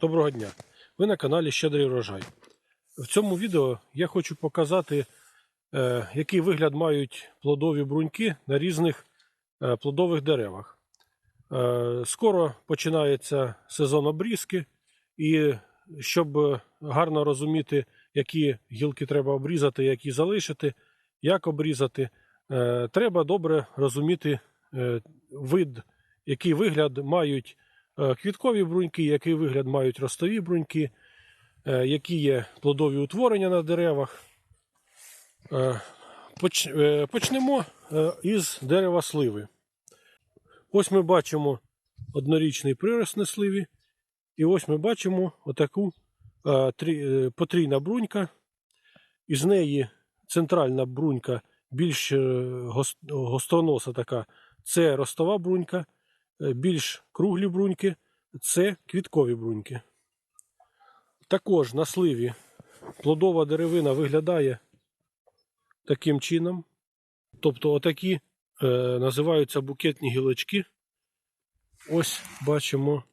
Доброго дня! Ви на каналі Щедрий Врожай. В цьому відео я хочу показати, е, який вигляд мають плодові бруньки на різних е, плодових деревах. Е, скоро починається сезон обрізки, і щоб гарно розуміти, які гілки треба обрізати, які залишити, як обрізати, треба добре розуміти вид, який вигляд мають квіткові бруньки, який вигляд мають ростові бруньки, е, які є плодові утворення на деревах. Е, поч- е, Почнемо е, із дерева сливи. Ось ми бачимо однорічний прирост на сливі, і ось ми бачимо отаку е, е, потрійна брунька. Із неї центральна брунька більш е, гостроноса така це ростова брунька, е, більш круглі бруньки це квіткові бруньки. Також на сливі плодова деревина виглядає таким чином. Тобто, отакі е, називаються букетні гілочки. Ось бачимо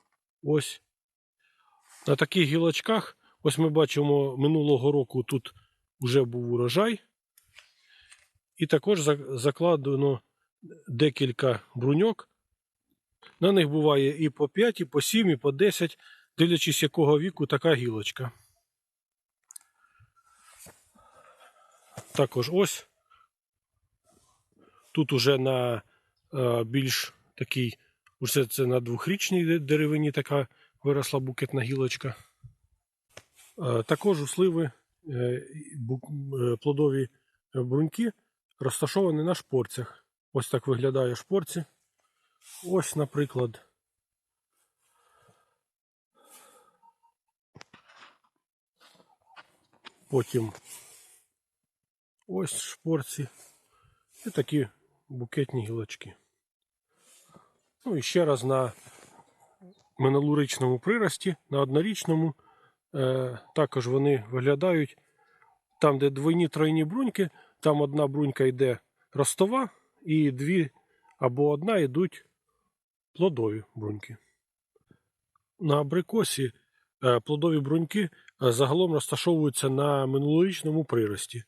ось на таких гілочках. Ось ми бачимо минулого року тут вже був урожай. І також закладено декілька бруньок. На них буває і по 5, і по 7, і по 10, дивлячись якого віку така гілочка. Також ось. Тут уже на е, більш такий, уже це на двохрічній деревині така виросла букетна гілочка. Е, також у сливи е, е, плодові бруньки розташовані на шпорцях. Ось так виглядає шпорці. Ось, наприклад. Потім ось шпорці. І такі букетні гілочки. Ну і ще раз на минулорічному прирості, на однорічному. Е, також вони виглядають там, де двойні тройні бруньки, там одна брунька йде ростова, і дві або одна йдуть плодові бруньки. На абрикосі е, плодові бруньки е, загалом розташовуються на минулорічному прирості.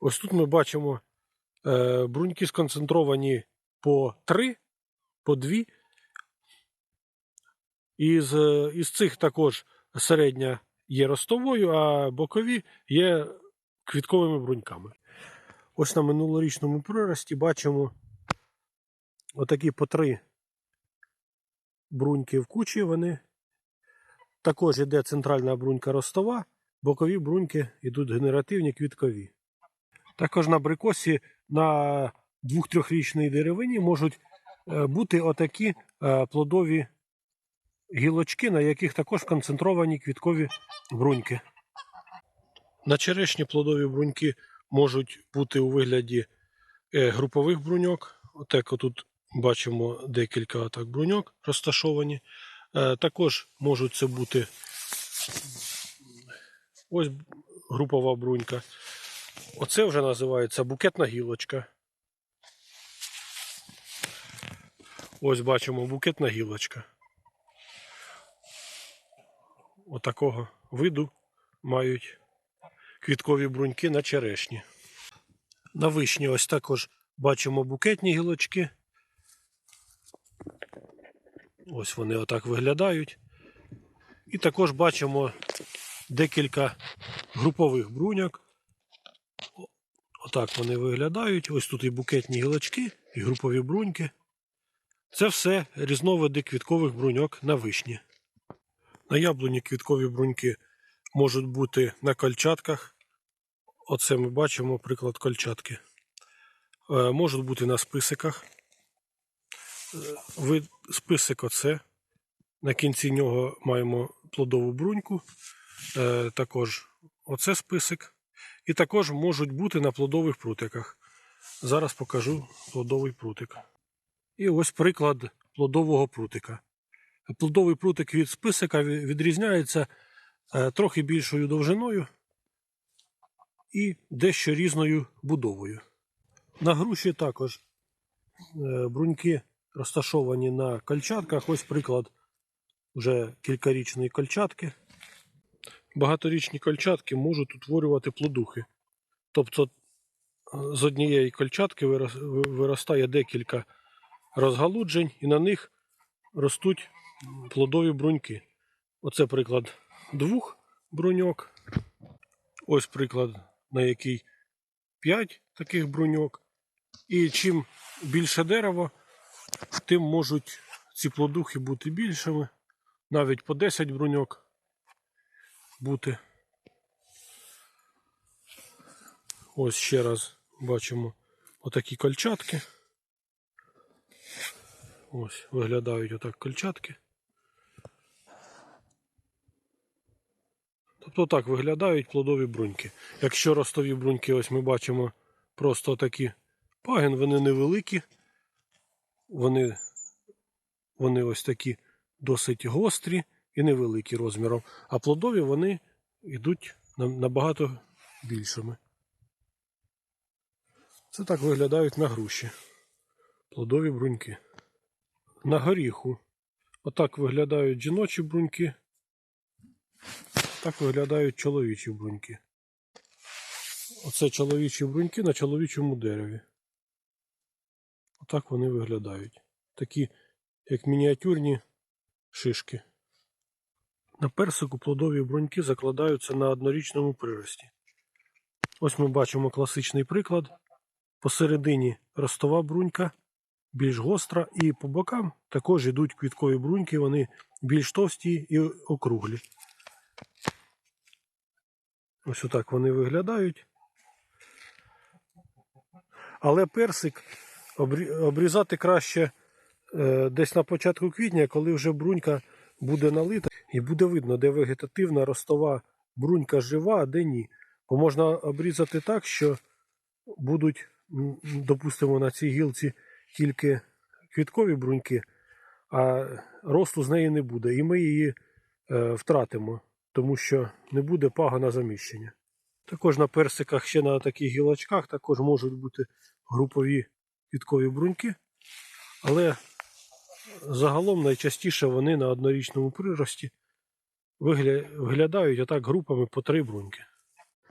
Ось тут ми бачимо е, бруньки сконцентровані по 3, по 2. Із, із цих також середня є ростовою, а бокові є квітковими бруньками. Ось на минулорічному прирості бачимо отакі по три бруньки в кучі. Вони також йде центральна брунька ростова, бокові бруньки йдуть генеративні квіткові. Також на абрикосі на двох-трьохрічній деревині можуть е, бути отакі е, плодові гілочки, на яких також концентровані квіткові бруньки. На черешні плодові бруньки можуть бути у вигляді е, групових бруньок. Отак тут бачимо декілька отак бруньок розташовані. Е, Також можуть це бути ось групова брунька. Оце вже називається букетна гілочка. Ось бачимо букетна гілочка. Отакого виду мають квіткові бруньки на черешні. На вишні ось також бачимо букетні гілочки. Ось вони отак виглядають. І також бачимо декілька групових бруньок. Отак вони виглядають. Ось тут і букетні гілочки, і групові бруньки. Це все різновиди квіткових бруньок на вишні. На яблуні квіткові бруньки можуть бути на кольчатках. Оце ми бачимо приклад кольчатки. Е, Можуть бути на списиках. Е, Вид списик оце. На кінці нього маємо плодову бруньку. Е, Також оце списик. І також можуть бути на плодових прутиках. Зараз покажу плодовий прутик. І ось приклад плодового прутика. Плодовий прутик від списика відрізняється е, трохи більшою довжиною і дещо різною будовою. На груші також е, бруньки розташовані на кольчатках. Ось приклад вже кількарічної кольчатки. Багаторічні кольчатки можуть утворювати плодухи. Тобто е, з однієї кольчатки виростає декілька розгалуджень, і на них ростуть плодові бруньки. Оце приклад двох бруньок. Ось приклад, на який 5 таких бруньок. І чим більше дерево, тим можуть ці плодухи бути більшими. Навіть по 10 бруньок бути. Ось ще раз бачимо отакі кольчатки. Ось виглядають отак кольчатки. Тобто так виглядають плодові бруньки. Якщо ростові бруньки, ось ми бачимо просто такі пагін, вони невеликі, вони, вони ось такі досить гострі і невеликі розміром. А плодові вони йдуть набагато більшими. Це так виглядають на груші. Плодові бруньки. На горіху. Отак виглядають жіночі бруньки. Так виглядають чоловічі бруньки. Оце чоловічі бруньки на чоловічому дереві. Отак вони виглядають. Такі, як мініатюрні шишки. На персику плодові бруньки закладаються на однорічному прирості. Ось ми бачимо класичний приклад. Посередині ростова брунька, більш гостра, і по бокам також йдуть квіткові бруньки, вони більш товсті і округлі. Ось отак вони виглядають. Але персик обрізати краще е, десь на початку квітня, коли вже брунька буде налита, і буде видно, де вегетативна ростова брунька жива, а де ні. Бо можна обрізати так, що будуть, допустимо, на цій гілці тільки квіткові бруньки, а росту з неї не буде. І ми її е, втратимо, тому що не буде пагона заміщення. Також на персиках ще на таких гілочках також можуть бути групові квіткові бруньки, але загалом найчастіше вони на однорічному прирості виглядають отак групами по три бруньки.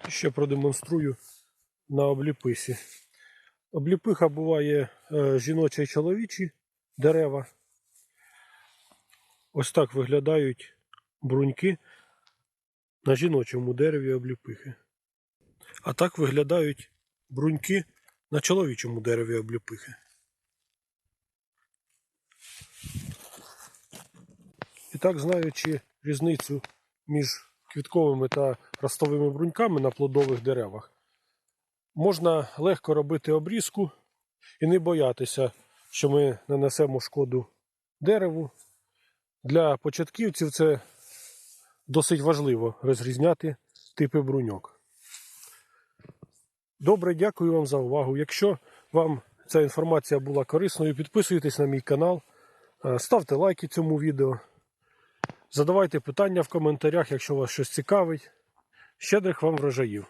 Ще продемонструю на обліписі. Обліпиха буває е, жіночі і чоловічі дерева. Ось так виглядають бруньки на жіночому дереві обліпихи. А так виглядають бруньки на чоловічому дереві обліпихи. І так, знаючи різницю між квітковими та ростовими бруньками на плодових деревах, можна легко робити обрізку і не боятися, що ми нанесемо шкоду дереву. Для початківців це досить важливо розрізняти типи бруньок. Добре, дякую вам за увагу. Якщо вам ця інформація була корисною, підписуйтесь на мій канал, е, ставте лайки цьому відео, задавайте питання в коментарях, якщо вас щось цікавить. Щедрих вам врожаїв!